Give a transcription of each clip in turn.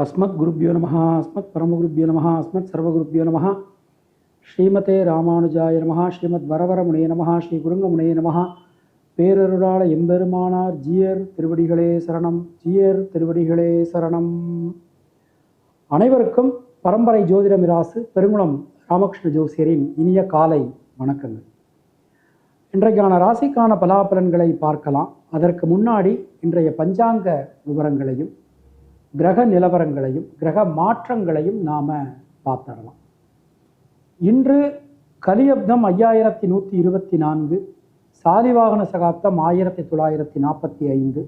அஸ்மத் குருப்பியோ நம அஸ்மத் பரமகுருப்பியோ நம அஸ்மத் சர்வகுருப்பியோ நம ஸ்ரீமதே ராமானுஜாய நம ஸ்ரீமத் வரவரமுனைய நம ஸ்ரீ குருங்கமுனைய நம பேரருளாள எம்பெருமானார் ஜியர் திருவடிகளே சரணம் ஜியர் திருவடிகளே சரணம். அனைவருக்கும் பரம்பரை ஜோதிட மிராசு பெருங்குளம் ராமகிருஷ்ண ஜோசியரின் இனிய காலை வணக்கங்கள். இன்றைக்கான ராசிக்கான பலாபலன்களை பார்க்கலாம். அதற்கு முன்னாடி இன்றைய பஞ்சாங்க விவரங்களையும் கிரக நிலவரங்களையும் கிரக மாற்றங்களையும் நாம் பார்த்துடலாம். இன்று கலியப்தம் ஐயாயிரத்தி நூற்றி இருபத்தி நான்கு சாலிவாகன சகாப்தம் ஆயிரத்தி தொள்ளாயிரத்தி நாற்பத்தி ஐந்து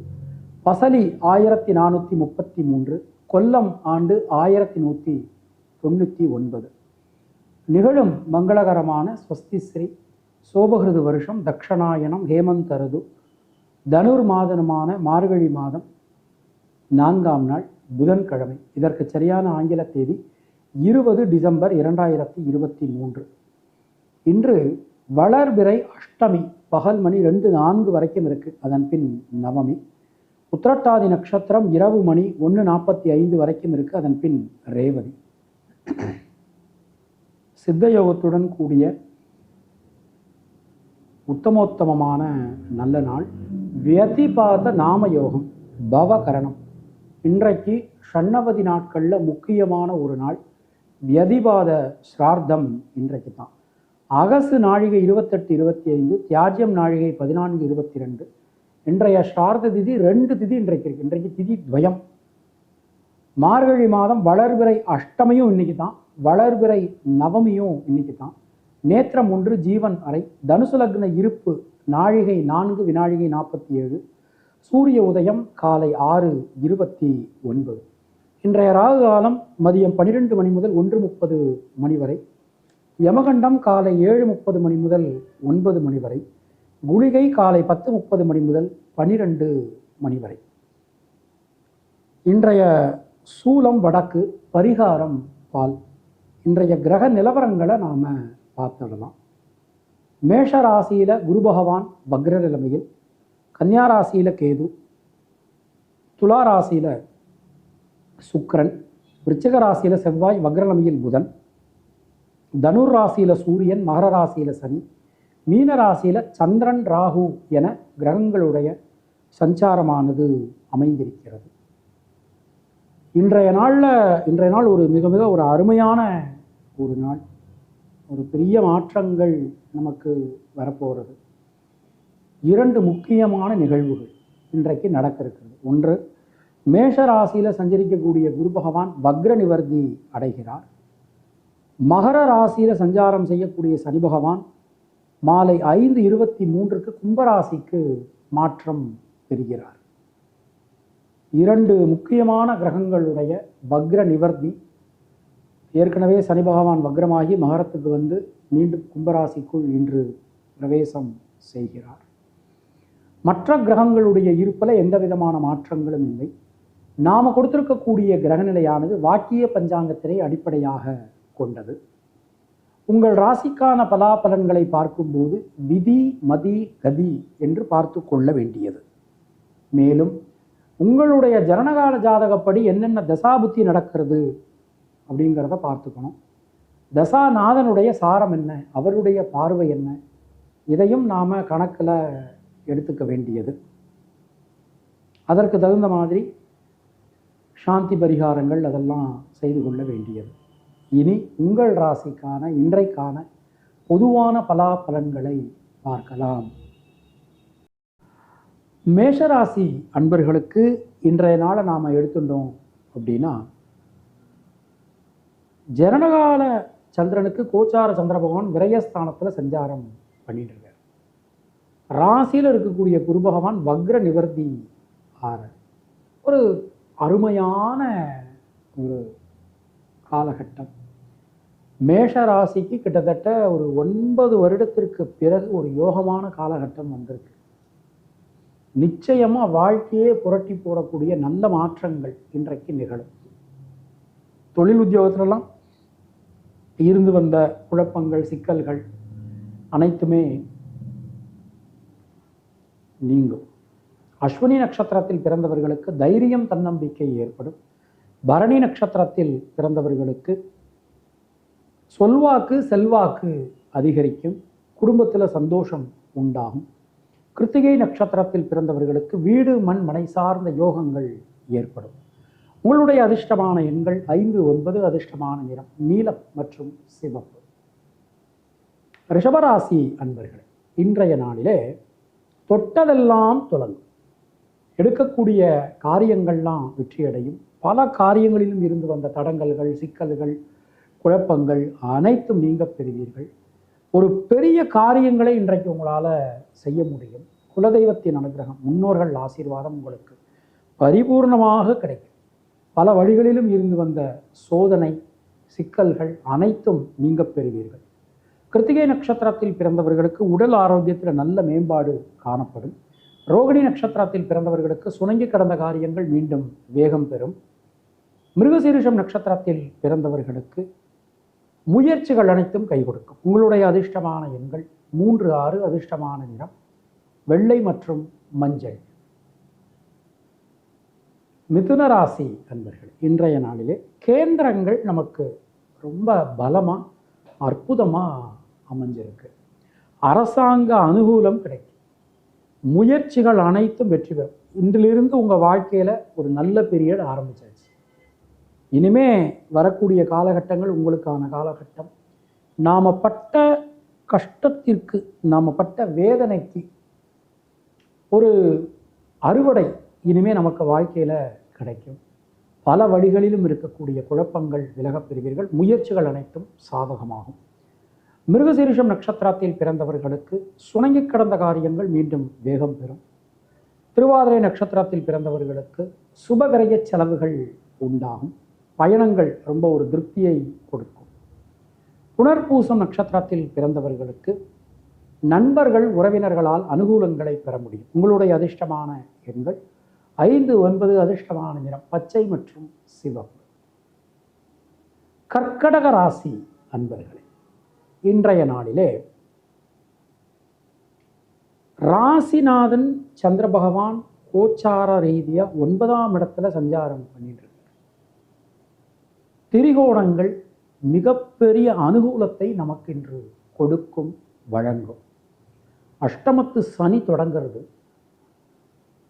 பசலி ஆயிரத்தி நானூற்றி முப்பத்தி மூன்று கொல்லம் ஆண்டு ஆயிரத்தி நூற்றி தொண்ணூற்றி ஒன்பது. நிகழும் மங்களகரமான ஸ்வஸ்திஸ்ரீ சோபகிருது வருஷம் தக்ஷணாயனம் ஹேமந்தரது தனுர் மாதனமான மார்கழி மாதம் நான்காம் நாள் புதன்கிழமை. இதற்கு சரியான ஆங்கில தேதி இருபது டிசம்பர் இரண்டாயிரத்தி இருபத்தி மூன்று. இன்று வளர்பிறை அஷ்டமி பகல் மணி ரெண்டு நான்கு வரைக்கும் இருக்கு. அதன் பின் நவமி. உத்திரட்டாதி நட்சத்திரம் இரவு மணி ஒன்று நாற்பத்தி ஐந்து வரைக்கும் இருக்கு. அதன் பின் ரேவதி. சித்தயோகத்துடன் கூடிய உத்தமோத்தமமான நல்ல நாள். வியதிபாத நாம யோகம் பவகரணம். இன்றைக்கு ஷண்ணவதி நாட்களில் முக்கியமான ஒரு நாள். வியதிபாத ஸ்ரார்த்தம் இன்றைக்கு தான். அகசு நாழிகை இருபத்தெட்டு இருபத்தி ஐந்து தியாஜ்யம் நாழிகை பதினான்கு இருபத்தி ரெண்டு இன்றைய ஸ்ரார்த்த திதி ரெண்டு திதி இன்றைக்கு இருக்கு. இன்றைக்கு திதி துவயம். மார்கழி மாதம் வளர்பிறை அஷ்டமியும் இன்னைக்கு தான். வளர்பிறை நவமியும் இன்னைக்கு தான். நேத்திரம் ஒன்று ஜீவன் அறை. தனுசு லக்ன இருப்பு நாழிகை நான்கு வினாழிகை நாற்பத்தி ஏழு. சூரிய உதயம் காலை ஆறு இருபத்தி ஒன்பது. இன்றைய ராகு காலம் மதியம் பன்னிரெண்டு மணி முதல் ஒன்று முப்பது மணி வரை. யமகண்டம் காலை ஏழு முப்பது மணி முதல் ஒன்பது மணி வரை. குளிகை காலை பத்து முப்பது மணி முதல் பனிரெண்டு மணி வரை. இன்றைய சூலம் வடக்கு பரிகாரம் பால். இன்றைய கிரக நிலவரங்களை நாம் பார்த்துடலாம். மேஷ ராசியில் குரு பகவான் வக்ர நிலைமையில் கன்னியா ராசியில் கேது துலா ராசியில் சுக்கிரன் ராசியில் செவ்வாய் வக்ரநமியில் புதன் தனுர் ராசியில் சூரியன் மகர ராசியில் சனி மீன ராசியில் சந்திரன் ராகு என கிரகங்களுடைய சஞ்சாரமானது அமைந்திருக்கிறது. இன்றைய நாளில் இன்றைய நாள் ஒரு மிக மிக ஒரு அருமையான ஒரு நாள். ஒரு பெரிய மாற்றங்கள் நமக்கு வரப்போகிறது இரண்டு முக்கியமான நிகழ்வுகள் இன்றைக்கு நடக்க இருக்கிறது ஒன்று மேஷ ராசியில் சஞ்சரிக்கக்கூடிய குரு பகவான் வக்ர நிவர்த்தி அடைகிறார். மகர ராசியில் சஞ்சாரம் செய்யக்கூடிய சனி பகவான் மாலை ஐந்து இருபத்தி மூன்றுக்கு கும்பராசிக்கு மாற்றம் பெறுகிறார். இரண்டு முக்கியமான கிரகங்களுடைய வக்ர நிவர்த்தி ஏற்கனவே சனி பகவான் வக்ரமாகி மகரத்துக்கு வந்து மீண்டும் கும்பராசிக்குள் இன்று பிரவேசம் செய்கிறார். மற்ற கிரகங்களுடைய இருப்பில் எந்த விதமான மாற்றங்களும் இல்லை. நாம் கொடுத்திருக்கக்கூடிய கிரகநிலையானது வாக்கிய பஞ்சாங்கத்தினை அடிப்படையாக கொண்டது. உங்கள் ராசிக்கான பலாபலன்களை பார்க்கும்போது விதி மதி கதி என்று பார்த்து கொள்ள வேண்டியது. மேலும் உங்களுடைய ஜனனகால ஜாதகப்படி என்னென்ன தசாபுத்தி நடக்கிறது அப்படிங்கிறத பார்த்துக்கணும். தசாநாதனுடைய சாரம் என்ன? அவருடைய பார்வை என்ன? இதையும் நாம் கணக்கில் எடுத்துக்க வேண்டியது. அதற்கு தகுந்த மாதிரி சாந்தி பரிகாரங்கள் அதெல்லாம் செய்து கொள்ள வேண்டியது. இனி உங்கள் ராசிக்கான இன்றைக்கான பொதுவான பலாபலன்களை பார்க்கலாம். மேஷராசி அன்பர்களுக்கு இன்றைய நாளை நாம் எடுத்துட்டோம் அப்படின்னா ஜனனகால சந்திரனுக்கு கோச்சார சந்திர பகவான் விரயஸ்தானத்தில் சஞ்சாரம் பண்ணிட்டு இருக்கார். ராசியில் இருக்கக்கூடிய குரு பகவான் வக்ர நிவர்த்தி ஆற ஒரு அருமையான ஒரு காலகட்டம். மேஷ ராசிக்கு கிட்டத்தட்ட ஒரு ஒன்பது வருடத்திற்கு பிறகு ஒரு யோகமான காலகட்டம் வந்திருக்கு. நிச்சயமாக வாழ்க்கையே புரட்டி போடக்கூடிய நல்ல மாற்றங்கள் இன்றைக்கு நிகழும். தொழில் உத்தியோகத்திலலாம் இருந்து வந்த குழப்பங்கள் சிக்கல்கள் அனைத்துமே நீங்கும். அஸ்வினி நட்சத்திரத்தில் பிறந்தவர்களுக்கு தைரியம் தன்னம்பிக்கை ஏற்படும். பரணி நட்சத்திரத்தில் பிறந்தவர்களுக்கு சொல்வாக்கு செல்வாக்கு அதிகரிக்கும். குடும்பத்தில் சந்தோஷம் உண்டாகும். கிருத்திகை நட்சத்திரத்தில் பிறந்தவர்களுக்கு வீடு மண் மனை சார்ந்த யோகங்கள் ஏற்படும். உங்களுடைய அதிர்ஷ்டமான எண்கள் ஐந்து ஒன்பது அதிர்ஷ்டமான நிறம் நீலம் மற்றும் சிவப்பு. ரிஷபராசி அன்பர்களே இன்றைய நாளிலே தொட்டதெல்லாம் தொடங்கும் எடுக்கக்கூடிய காரியங்கள்லாம் வெற்றியடையும். பல காரியங்களிலும் இருந்து வந்த தடங்கல்கள் சிக்கல்கள் குழப்பங்கள் அனைத்தும் நீங்க பெறுவீர்கள். ஒரு பெரிய காரியங்களை இன்றைக்கு உங்களால் செய்ய முடியும். குலதெய்வத்தின் அனுகிரகம் முன்னோர்கள் ஆசீர்வாதம் உங்களுக்கு பரிபூர்ணமாக கிடைக்கும். பல வழிகளிலும் இருந்து வந்த சோதனை சிக்கல்கள் அனைத்தும் நீங்க பெறுவீர்கள். கிருத்திகை நட்சத்திரத்தில் பிறந்தவர்களுக்கு உடல் ஆரோக்கியத்தில் நல்ல மேம்பாடு காணப்படும். ரோகிணி நட்சத்திரத்தில் பிறந்தவர்களுக்கு சுணங்கி கடந்த காரியங்கள் மீண்டும் வேகம் பெறும். மிருகசீரிஷம் நட்சத்திரத்தில் பிறந்தவர்களுக்கு முயற்சிகள் அனைத்தும் கை கொடுக்கும். உங்களுடைய அதிர்ஷ்டமான எண்கள் மூன்று ஆறு அதிர்ஷ்டமான நிறம் வெள்ளை மற்றும் மஞ்சள். மிதுன ராசி அன்பர்கள் இன்றைய நாளிலே கேந்திரங்கள் நமக்கு ரொம்ப பலமாக அற்புதமாக அமைஞ்சிருக்கு. அரசாங்க அனுகூலம் கிடைக்கும். முயற்சிகள் அனைத்தும் வெற்றி பெறும். இன்றிலிருந்து உங்கள் வாழ்க்கையில் ஒரு நல்ல பீரியட் ஆரம்பிச்சாச்சு. இனிமே வரக்கூடிய காலகட்டங்கள் உங்களுக்கான காலகட்டம். நாம் பட்ட கஷ்டத்திற்கு நாம் பட்ட வேதனைக்கு ஒரு அறுவடை இனிமே நமக்கு வாழ்க்கையில் கிடைக்கும். பல வழிகளிலும் இருக்கக்கூடிய குழப்பங்கள் விலகப் பெறுவீர்கள். முயற்சிகள் அனைத்தும் சாதகமாகும். மிருகசீரிஷம் நட்சத்திரத்தில் பிறந்தவர்களுக்கு சுணங்கி கடந்த காரியங்கள் மீண்டும் வேகம் பெறும். திருவாதிரை நட்சத்திரத்தில் பிறந்தவர்களுக்கு சுபகரைய செலவுகள் உண்டாகும். பயணங்கள் ரொம்ப ஒரு திருப்தியை கொடுக்கும். புனர்பூசம் நட்சத்திரத்தில் பிறந்தவர்களுக்கு நண்பர்கள் உறவினர்களால் அனுகூலங்களை பெற முடியும். உங்களுடைய அதிர்ஷ்டமான எண்கள் ஐந்து ஒன்பது அதிர்ஷ்டமான நிறம் பச்சை மற்றும் சிவப்பு. கர்க்கடக ராசி அன்பர்களே இன்றைய நாளிலே ராசிநாதன் சந்திர பகவான் கோச்சார ரீதியா ஒன்பதாம் இடத்துல சஞ்சாரம் பண்ணிட்டு திரிகோணங்கள் மிகப்பெரிய அனுகூலத்தை நமக்கு இன்று கொடுக்கும் வழங்கும். அஷ்டமத்து சனி தொடங்கிறது.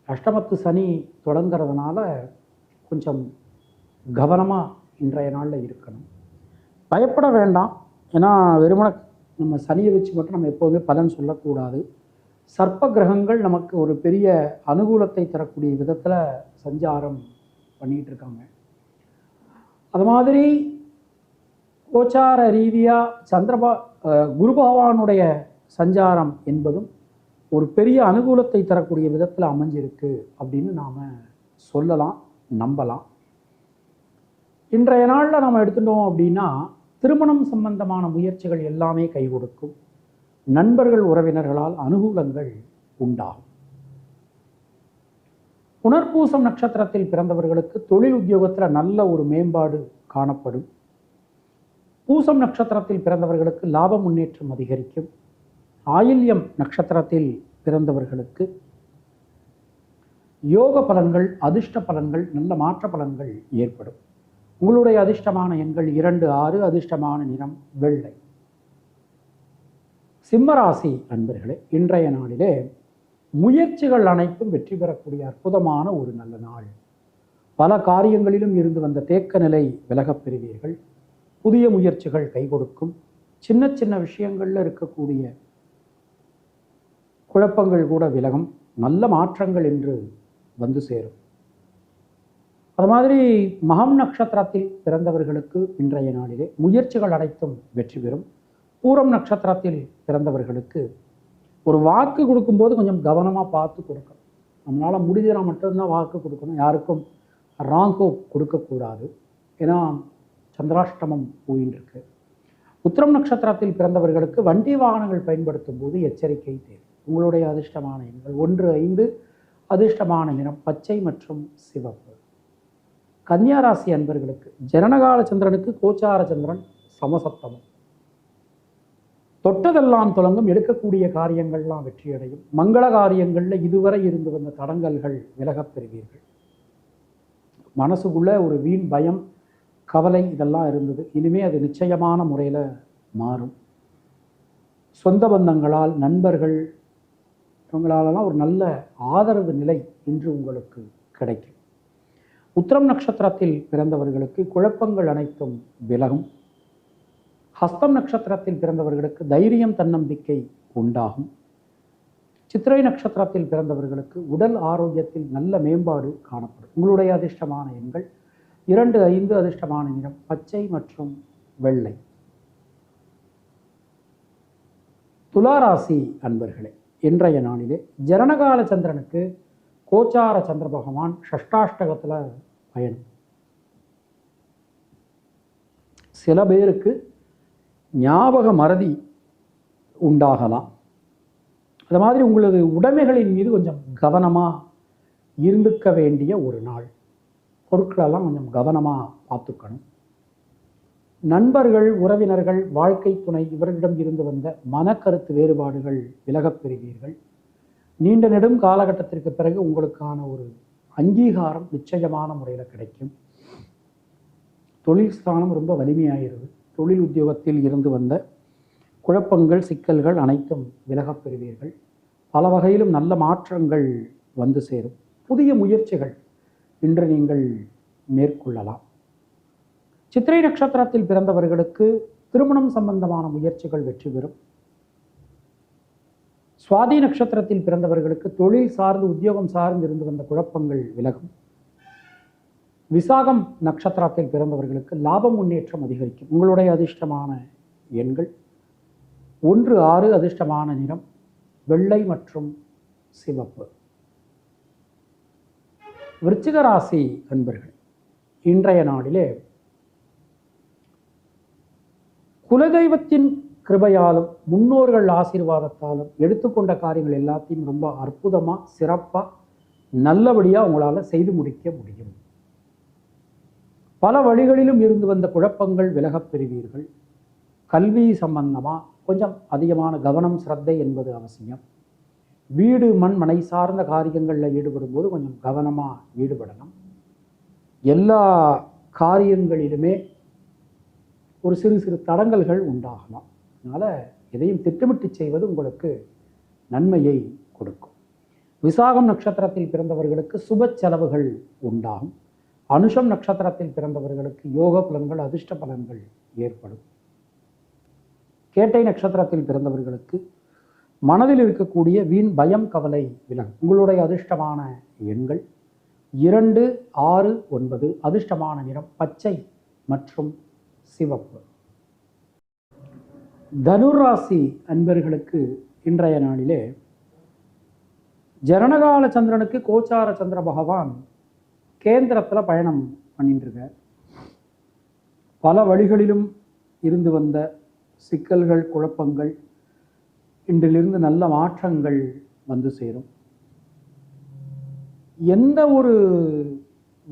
அஷ்டமத்து சனி தொடங்கிறதுனால கொஞ்சம் கவனமாக இன்றைய நாளில் இருக்கணும். பயப்பட வேண்டாம். ஏன்னா வெறுமன நம்ம சனியை வச்சு மட்டும் நம்ம எப்போதுமே பலன் சொல்லக்கூடாது. சர்ப்ப கிரகங்கள் நமக்கு ஒரு பெரிய அனுகூலத்தை தரக்கூடிய விதத்தில் சஞ்சாரம் பண்ணிகிட்டு இருக்காங்க அது மாதிரி கோச்சார ரீதியாக சந்திரபா குரு பகவானுடைய சஞ்சாரம் என்பதும் ஒரு பெரிய அனுகூலத்தை தரக்கூடிய விதத்தில் அமைஞ்சிருக்கு அப்படின்னு நாம் சொல்லலாம் நம்பலாம். இன்றைய நாளில் நம்ம எடுத்துட்டோம் அப்படின்னா திருமணம் சம்பந்தமான முயற்சிகள் எல்லாமே கை கொடுக்கும் நண்பர்கள் உறவினர்களால் அனுகூலங்கள் உண்டாகும். புனர்பூசம் நட்சத்திரத்தில் பிறந்தவர்களுக்கு தொழில் உத்தியோகத்தில் நல்ல ஒரு மேம்பாடு காணப்படும். பூசம் நட்சத்திரத்தில் பிறந்தவர்களுக்கு லாப முன்னேற்றம் அதிகரிக்கும். ஆயில்யம் நட்சத்திரத்தில் பிறந்தவர்களுக்கு யோக பலன்கள் அதிர்ஷ்ட பலன்கள் நல்ல மாற்ற பலன்கள் ஏற்படும். உங்களுடைய அதிர்ஷ்டமான எண்கள் இரண்டு ஆறு அதிர்ஷ்டமான நிறம் வெள்ளை. சிம்மராசி அன்பர்களே இன்றைய நாளிலே முயற்சிகள் அனைத்தும் வெற்றி பெறக்கூடிய அற்புதமான ஒரு நல்ல நாள். பல காரியங்களிலும் இருந்து வந்த தேக்க நிலை விலகப் பெறுவீர்கள். புதிய முயற்சிகள் கை கொடுக்கும். சின்ன சின்ன விஷயங்களில் இருக்கக்கூடிய குழப்பங்கள் கூட விலகும். நல்ல மாற்றங்கள் என்று வந்து சேரும். அது மாதிரி மகம் நட்சத்திரத்தில் பிறந்தவர்களுக்கு இன்றைய நாளிலே முயற்சிகள் அனைத்தும் வெற்றி பெறும். பூரம் நட்சத்திரத்தில் பிறந்தவர்களுக்கு ஒரு வாக்கு கொடுக்கும்போது கொஞ்சம் கவனமாக பார்த்து கொடுக்கணும். நம்மளால் முடிஞ்சனா மட்டும்தான் வாக்கு கொடுக்கணும். யாருக்கும் ராங்கோ கொடுக்கக்கூடாது. ஏன்னா சந்திராஷ்டமம் போயின்னு இருக்கு உத்திரம் நட்சத்திரத்தில் பிறந்தவர்களுக்கு வண்டி வாகனங்கள் பயன்படுத்தும் போது எச்சரிக்கை தேவை. உங்களுடைய அதிர்ஷ்டமான எண்கள் ஒன்று ஐந்து அதிர்ஷ்டமான நிறம் பச்சை மற்றும் சிவப்பு. கன்னியாராசி அன்பர்களுக்கு ஜனனகால சந்திரனுக்கு கோச்சார சந்திரன் சமசப்தமம். தொட்டதெல்லாம் தொடங்கும் எடுக்கக்கூடிய காரியங்கள்லாம் வெற்றியடையும். மங்கள காரியங்களில் இதுவரை இருந்து வந்த தடங்கல்கள் விலகப் பெறுவீர்கள். மனசுக்குள்ள ஒரு வீண் பயம் கவலை இதெல்லாம் இருந்தது. இனிமே அது நிச்சயமான முறையில் மாறும். சொந்த பந்தங்களால் நண்பர்கள் இவங்களாலலாம் ஒரு நல்ல ஆதரவு நிலை இன்று உங்களுக்கு கிடைக்கும். உத்திரம் நட்சத்திரத்தில் பிறந்தவர்களுக்கு குழப்பங்கள் அனைத்தும் விலகும். ஹஸ்தம் நட்சத்திரத்தில் பிறந்தவர்களுக்கு தைரியம் தன்னம்பிக்கை உண்டாகும். சித்திரை நட்சத்திரத்தில் பிறந்தவர்களுக்கு உடல் ஆரோக்கியத்தில் நல்ல மேம்பாடு காணப்படும். உங்களுடைய அதிர்ஷ்டமான எண்கள் இரண்டு ஐந்து அதிர்ஷ்டமான நிறம் பச்சை மற்றும் வெள்ளை. துளாராசி அன்பர்களே இன்றைய நாளிலே ஜனனகால சந்திரனுக்கு கோச்சார சந்திர பகவான் ஷஷ்டாஷ்டகத்தில் பயன். சில பேருக்கு ஞாபக மறதி உண்டாகலாம். அது மாதிரி உங்களது உடைமைகளின் மீது கொஞ்சம் கவனமாக இருந்துக்க வேண்டிய ஒரு நாள். பொருட்களெல்லாம் கொஞ்சம் கவனமாக பார்த்துக்கணும். நண்பர்கள் உறவினர்கள் வாழ்க்கை துணை இவர்களிடம் இருந்து வந்த மனக்கருத்து வேறுபாடுகள் விலகப் பெறுவீர்கள். நீண்ட நெடும் காலகட்டத்திற்கு பிறகு உங்களுக்கான ஒரு அங்கீகாரம் நிச்சயமான முறையில் கிடைக்கும். தொழில் ஸ்தானம் ரொம்ப வலிமையாகிறது தொழில் உத்தியோகத்தில் இருந்து வந்த குழப்பங்கள் சிக்கல்கள் அனைத்தும் விலகப் பெறுவீர்கள். பல வகையிலும் நல்ல மாற்றங்கள் வந்து சேரும். புதிய முயற்சிகள் இன்று நீங்கள் மேற்கொள்ளலாம். சித்திரை நட்சத்திரத்தில் பிறந்தவர்களுக்கு திருமணம் சம்பந்தமான முயற்சிகள் வெற்றி பெறும். சுவாதி நட்சத்திரத்தில் பிறந்தவர்களுக்கு தொழில் சார்ந்து உத்தியோகம் சார்ந்து இருந்து வந்த குழப்பங்கள் விலகும். விசாகம் நட்சத்திரத்தில் பிறந்தவர்களுக்கு லாபம் முன்னேற்றம் அதிகரிக்கும். உங்களுடைய அதிர்ஷ்டமான எண்கள். ஒன்று ஆறு அதிர்ஷ்டமான நிறம் வெள்ளை மற்றும் சிவப்பு. விருச்சிக ராசி அன்பர்கள் இன்றைய நாளிலே குலதெய்வத்தின் கிருபையாலும் முன்னோர்கள் ஆசீர்வாதத்தாலும் எடுத்துக்கொண்ட காரியங்கள் எல்லாத்தையும் ரொம்ப அற்புதமாக சிறப்பாக நல்லபடியாக உங்களால் செய்து முடிக்க முடியும். பல வழிகளிலும் இருந்து வந்த குழப்பங்கள் விலகப் பெறுவீர்கள். கல்வி சம்பந்தமாக கொஞ்சம் அதிகமான கவனம் சிரத்தை என்பது அவசியம். வீடு மண் மனை சார்ந்த காரியங்களில் ஈடுபடும் போது கொஞ்சம் கவனமாக ஈடுபடணும் எல்லா காரியங்களிலுமே ஒரு சிறு சிறு தடங்கல்கள் உண்டாகலாம். அதனால் எதையும் திட்டமிட்டு செய்வது உங்களுக்கு நன்மையை கொடுக்கும். விசாகம் நட்சத்திரத்தில் பிறந்தவர்களுக்கு சுப செலவுகள் உண்டாகும். அனுஷம் நட்சத்திரத்தில் பிறந்தவர்களுக்கு யோக பலன்கள் அதிர்ஷ்ட பலன்கள் ஏற்படும். கேட்டை நட்சத்திரத்தில் பிறந்தவர்களுக்கு மனதில் இருக்கக்கூடிய வீண் பயம் கவலை விலகும் உங்களுடைய அதிர்ஷ்டமான எண்கள் இரண்டு ஆறு ஒன்பது. அதிர்ஷ்டமான நிறம் பச்சை மற்றும் சிவப்பு. தனுராசி அன்பர்களுக்கு இன்றைய நாளிலே ஜனனகால சந்திரனுக்கு கோச்சார சந்திர பகவான் கேந்திரத்தில் பயணம் பண்ணிட்டுருக்கார் பல வழிகளிலும் இருந்து வந்த சிக்கல்கள் குழப்பங்கள் இன்றிலிருந்து நல்ல மாற்றங்கள் வந்து சேரும். எந்த ஒரு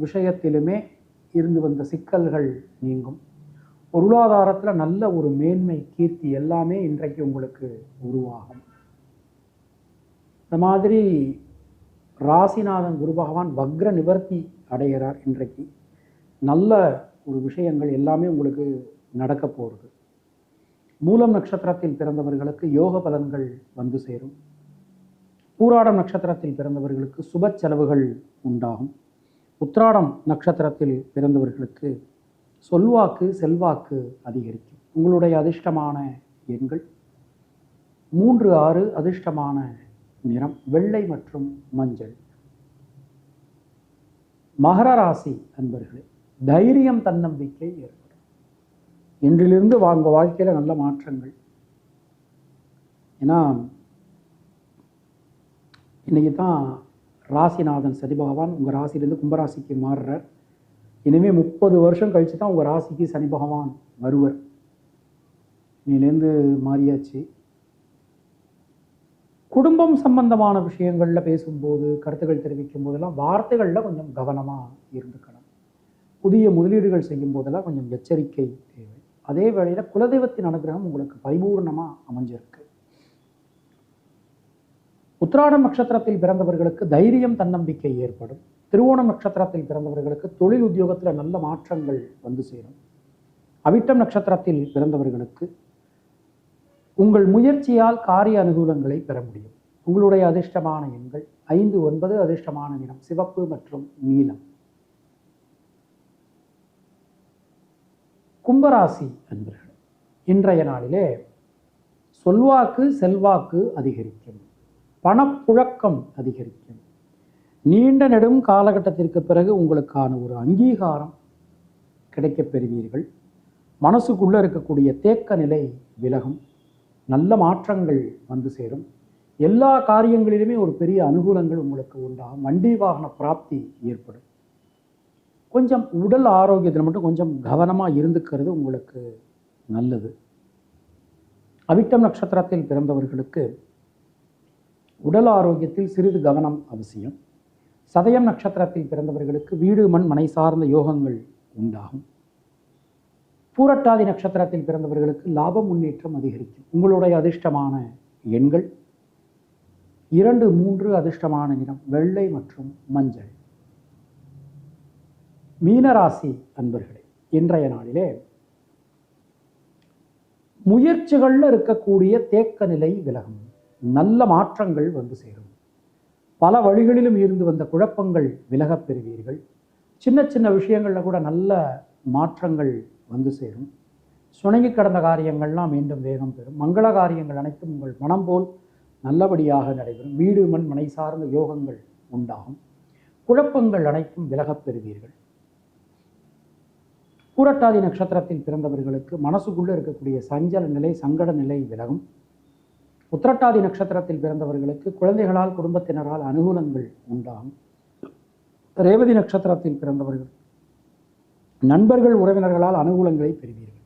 விஷயத்திலுமே இருந்து வந்த சிக்கல்கள் நீங்கும். பொருளாதாரத்தில் நல்ல ஒரு மேன்மை கீர்த்தி எல்லாமே இன்றைக்கு உங்களுக்கு உருவாகும். இந்த மாதிரி ராசிநாதன் குரு பகவான் வக்ர நிவர்த்தி அடைகிறார் இன்றைக்கு. நல்ல ஒரு விஷயங்கள் எல்லாமே உங்களுக்கு நடக்க போகிறது மூலம் நட்சத்திரத்தில் பிறந்தவர்களுக்கு யோக பலன்கள் வந்து சேரும். பூராடம் நட்சத்திரத்தில் பிறந்தவர்களுக்கு சுப செலவுகள் உண்டாகும். உத்ராடம் நட்சத்திரத்தில் பிறந்தவர்களுக்கு சொல்வாக்கு செல்வாக்கு அதிகரிக்கும். உங்களுடைய அதிர்ஷ்டமான எண்கள். மூன்று ஆறு அதிர்ஷ்டமான நிறம் வெள்ளை மற்றும் மஞ்சள். மகர ராசி அன்பர்களே தைரியம் தன்னம்பிக்கை ஏற்படும். இன்றிலிருந்து வாங்க வாழ்க்கையில் நல்ல மாற்றங்கள். ஏன்னா இன்னைக்கு தான் ராசிநாதன் சதி பகவான் உங்கள் ராசியிலேருந்து கும்பராசிக்கு மாறுறார். இனிமேல் முப்பது வருஷம் கழித்து தான் உங்கள் ராசிக்கு சனி பகவான் வருவர். நீலேந்து மாறியாச்சு. குடும்பம் சம்பந்தமான விஷயங்களில் பேசும்போது கருத்துக்கள் தெரிவிக்கும் போதெல்லாம் வார்த்தைகளில் கொஞ்சம் கவனமாக இருந்துக்கணும். புதிய முதலீடுகள் செய்யும் போதெல்லாம் கொஞ்சம் எச்சரிக்கை தேவை. அதே வேளையில் குலதெய்வத்தின் அனுகிரகம் உங்களுக்கு பரிபூர்ணமாக அமைஞ்சிருக்கு. உத்திராடம் நட்சத்திரத்தில் பிறந்தவர்களுக்கு தைரியம் தன்னம்பிக்கை ஏற்படும். திருவோணம் நட்சத்திரத்தில் பிறந்தவர்களுக்கு தொழில் உத்தியோகத்தில் நல்ல மாற்றங்கள் வந்து சேரும். அவிட்டம் நட்சத்திரத்தில் பிறந்தவர்களுக்கு உங்கள் முயற்சியால் காரிய அனுகூலங்களை பெற முடியும். உங்களுடைய அதிர்ஷ்டமான எண்கள் ஐந்து ஒன்பது அதிர்ஷ்டமான நிறம் சிவப்பு மற்றும் நீலம். கும்பராசி அன்பர்கள் இன்றைய நாளிலே சொல்வாக்கு செல்வாக்கு அதிகரிக்கும் பணப்புழக்கம் அதிகரிக்கும். நீண்ட நெடும் காலகட்டத்திற்கு பிறகு உங்களுக்கான ஒரு அங்கீகாரம் கிடைக்கப் பெறுவீர்கள். மனசுக்குள்ளே இருக்கக்கூடிய தேக்க நிலை விலகும். நல்ல மாற்றங்கள் வந்து சேரும். எல்லா காரியங்களிலுமே ஒரு பெரிய அனுகூலங்கள் உங்களுக்கு உண்டாகும். வண்டி வாகன பிராப்தி ஏற்படும். கொஞ்சம் உடல் ஆரோக்கியத்தில் மட்டும் கொஞ்சம் கவனமாக இருந்துக்கிறது உங்களுக்கு நல்லது. அவிட்டம் நட்சத்திரத்தில் பிறந்தவர்களுக்கு உடல் ஆரோக்கியத்தில் சிறிது கவனம் அவசியம். சதயம் நட்சத்திரத்தில் பிறந்தவர்களுக்கு வீடு மண் மனை சார்ந்த யோகங்கள் உண்டாகும். பூரட்டாதி நட்சத்திரத்தில் பிறந்தவர்களுக்கு லாப முன்னேற்றம் அதிகரிக்கும். உங்களுடைய அதிர்ஷ்டமான எண்கள். இரண்டு மூன்று அதிர்ஷ்டமான நிறம் வெள்ளை மற்றும் மஞ்சள். மீனராசி அன்பர்களே இன்றைய நாளிலே முயற்சிகளில் இருக்கக்கூடிய தேக்க நிலை விலகும். நல்ல மாற்றங்கள் வந்து சேரும். பல வழிகளிலும் இருந்து வந்த குழப்பங்கள் விலகப் பெறுவீர்கள். சின்ன சின்ன விஷயங்களில் கூட நல்ல மாற்றங்கள் வந்து சேரும். சுணங்கி கடந்த காரியங்கள்லாம் மீண்டும் வேகம் பெறும். மங்கள காரியங்கள் அனைத்தும் உங்கள் மனம் போல் நல்லபடியாக நடைபெறும். வீடு மண் மனை சார்ந்த யோகங்கள் உண்டாகும். குழப்பங்கள் அனைத்தும் விலகப் பெறுவீர்கள். பூரட்டாதி நட்சத்திரத்தில் பிறந்தவர்களுக்கு மனசுக்குள்ளே இருக்கக்கூடிய சஞ்சல நிலை சங்கட நிலை விலகும். உத்திரட்டாதி நட்சத்திரத்தில் பிறந்தவர்களுக்கு குழந்தைகளால் குடும்பத்தினரால் அனுகூலங்கள் உண்டாகும். ரேவதி நட்சத்திரத்தில் பிறந்தவர்கள் நண்பர்கள் உறவினர்களால் அனுகூலங்களை பெறுவீர்கள்.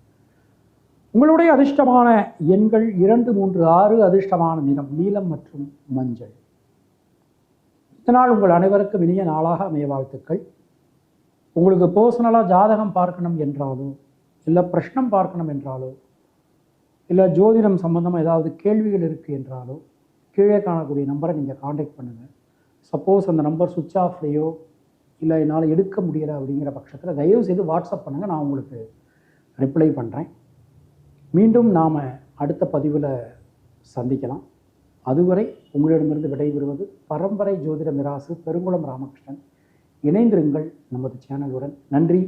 உங்களுடைய அதிர்ஷ்டமான எண்கள் இரண்டு மூன்று ஆறு அதிர்ஷ்டமான நிறம் நீலம் மற்றும் மஞ்சள். இதனால் உங்கள் அனைவருக்கும் இனிய நாளாக அமைய வாழ்த்துக்கள். உங்களுக்கு பர்சனலாக ஜாதகம் பார்க்கணும் என்றாலோ இல்லை பிரஷ்னம் பார்க்கணும் என்றாலோ இல்லை ஜோதிடம் சம்பந்தமாக ஏதாவது கேள்விகள் இருக்குது என்றாலோ கீழே காணக்கூடிய நம்பரை நீங்கள் காண்டாக்ட் பண்ணுங்கள் சப்போஸ் அந்த நம்பர் சுவிட்ச் ஆஃப்லேயோ இல்லை என்னால் எடுக்க முடியலை அப்படிங்கிற பட்சத்தில் தயவு செய்து வாட்ஸ்அப் பண்ணுங்கள் நான் உங்களுக்கு ரிப்ளை பண்ணுறேன் மீண்டும் நாம் அடுத்த பதிவில் சந்திக்கலாம். அதுவரை உங்களிடமிருந்து விடைபெறுவது பரம்பரை ஜோதிட மிராசு பெருங்குளம் ராமகிருஷ்ணன். இணைந்திருங்கள் நமது சேனலுடன் நன்றி.